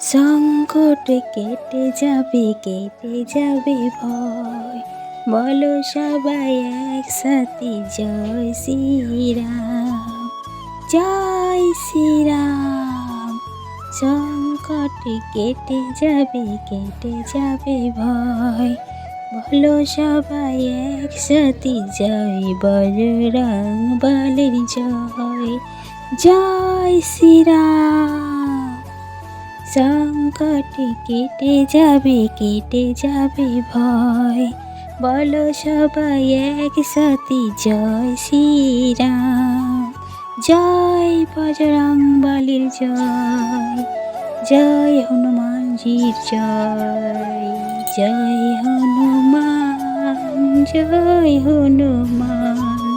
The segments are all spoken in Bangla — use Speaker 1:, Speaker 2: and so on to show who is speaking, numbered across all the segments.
Speaker 1: সংকট কেটে যাবে কেটে যাবে ভয়। বলো সবাই একসাথে, জয় শ্রীরাম জয় শ্রীরাম। সংকট কেটে যাবে কেটে যাবে ভয়। বলো সবাই একসাথে, জয় বজরং বলের জয়। জয় শ্রীরাম। সংকট কেটে যাবে কেটে যাবে ভয়। বলো সবাই একসাথে, জয় শ্রীরাম। জয় বজরং বলির জয়। জয় হনুমানজির জয়। জয় হনুমান জয় হনুমান।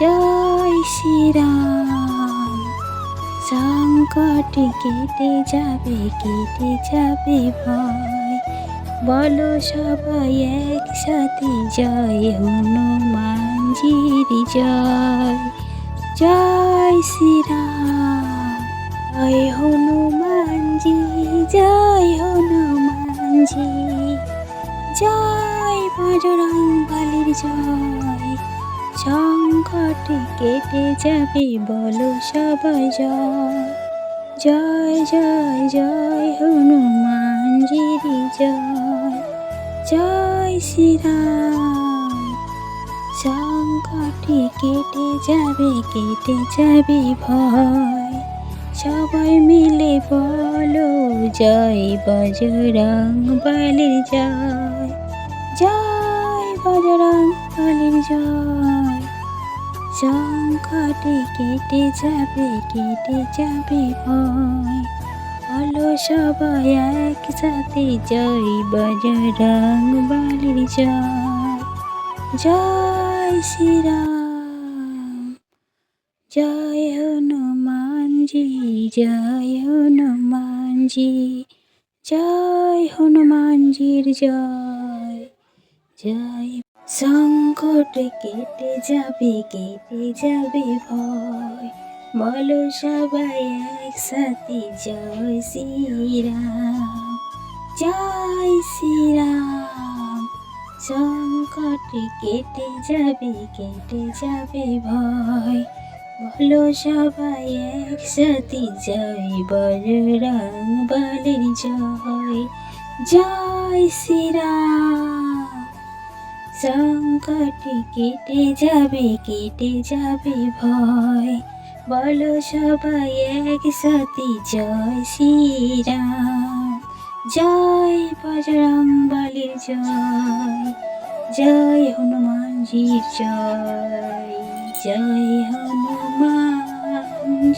Speaker 1: জয় শ্রীরাম। সংকট কেটে যাবে কেটে যাবে ভয়। বলো সবাই একসাথে জয় হনুমানজির জয়। জয় শ্রীরাম, জয় হনুমানজি জয় হনুমানজি জয় বজরং বলির জয়। সংকট কেটে যাবে, বলো সবাই জয়। জয় জয় জয় হনুমান জিরি, জয়। জয় শ্রীরাম। সংকট কেটে যাবে কেটে যাবে ভয়। সবাই মিলে বলো, জয় বজরং বলির জয়। জয় বজরং বলির জয়। সংকটে কেটে যাবে কেটে যাবে ভয়। বলো সবাই একসাথে জয় বজরং বলির জয়। জয় শ্রীরাম, জয় হনুমানজি জয় হনুমানজি জয় হনুমানজির জয়। জয় সংকট কেটে যাবে কেটে যাবে ভয়। বলো সবাই একসাথে, জয় শ্রীরাম জয় শ্রীরাম। সংকট কেটে যাবে কেটে যাবে ভয়। বলো সবাই একসাথে, জয় বজরং বলের জয়। জয় শ্রীরাম। সংকট কেটে যাবে কেটে যাবে ভয়। বলো সবাই একসাথে, জয় শ্রীরাম। জয় বজরং বলির জয়। জয় হনুমানজির জয়। জয় হনুমান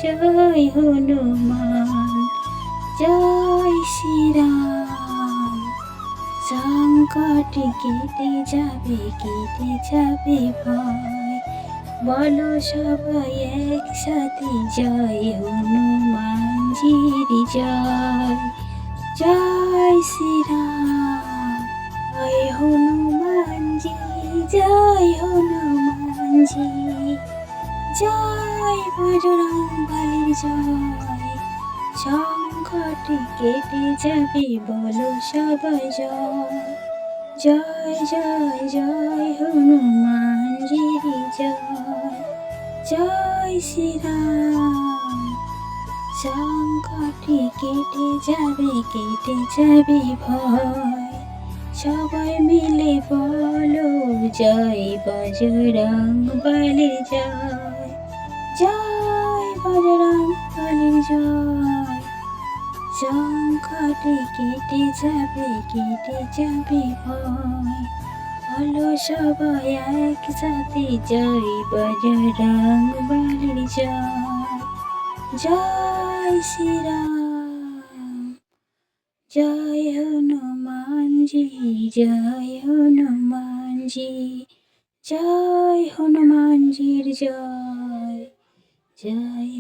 Speaker 1: জয় হনুমান। জয় শ্রীরাম। সংকট কেটে যাবে কেটে যাবে ভয়। বলো সবাই একসাথে জয় হনুমানজির জয়। জয় শ্রীরাম, জয় হনুমানজি জয় হনুমানজি জয় বজরং বলির জয়। সংকট কেটে যাবে, বলো সবাই জয়। জয় জয় জয় হনুমান হনুমানজির জয়। জয় শ্রীরাম। সংকট কেটে যাবে কেটে যাবে ভয়। সবাই মিলে বলো, জয় বজরং বলির জয়। জয় বজরং বলির জয়। সংকট কেটে যাবে কেটে যাবে ভয়। বলো সবাই একসাথে জয় বজরং বলির জয়। জয় শ্রীরাম, জয় হনুমানজি জয় হনুমানজি জয় হনুমানজির জয়। জয়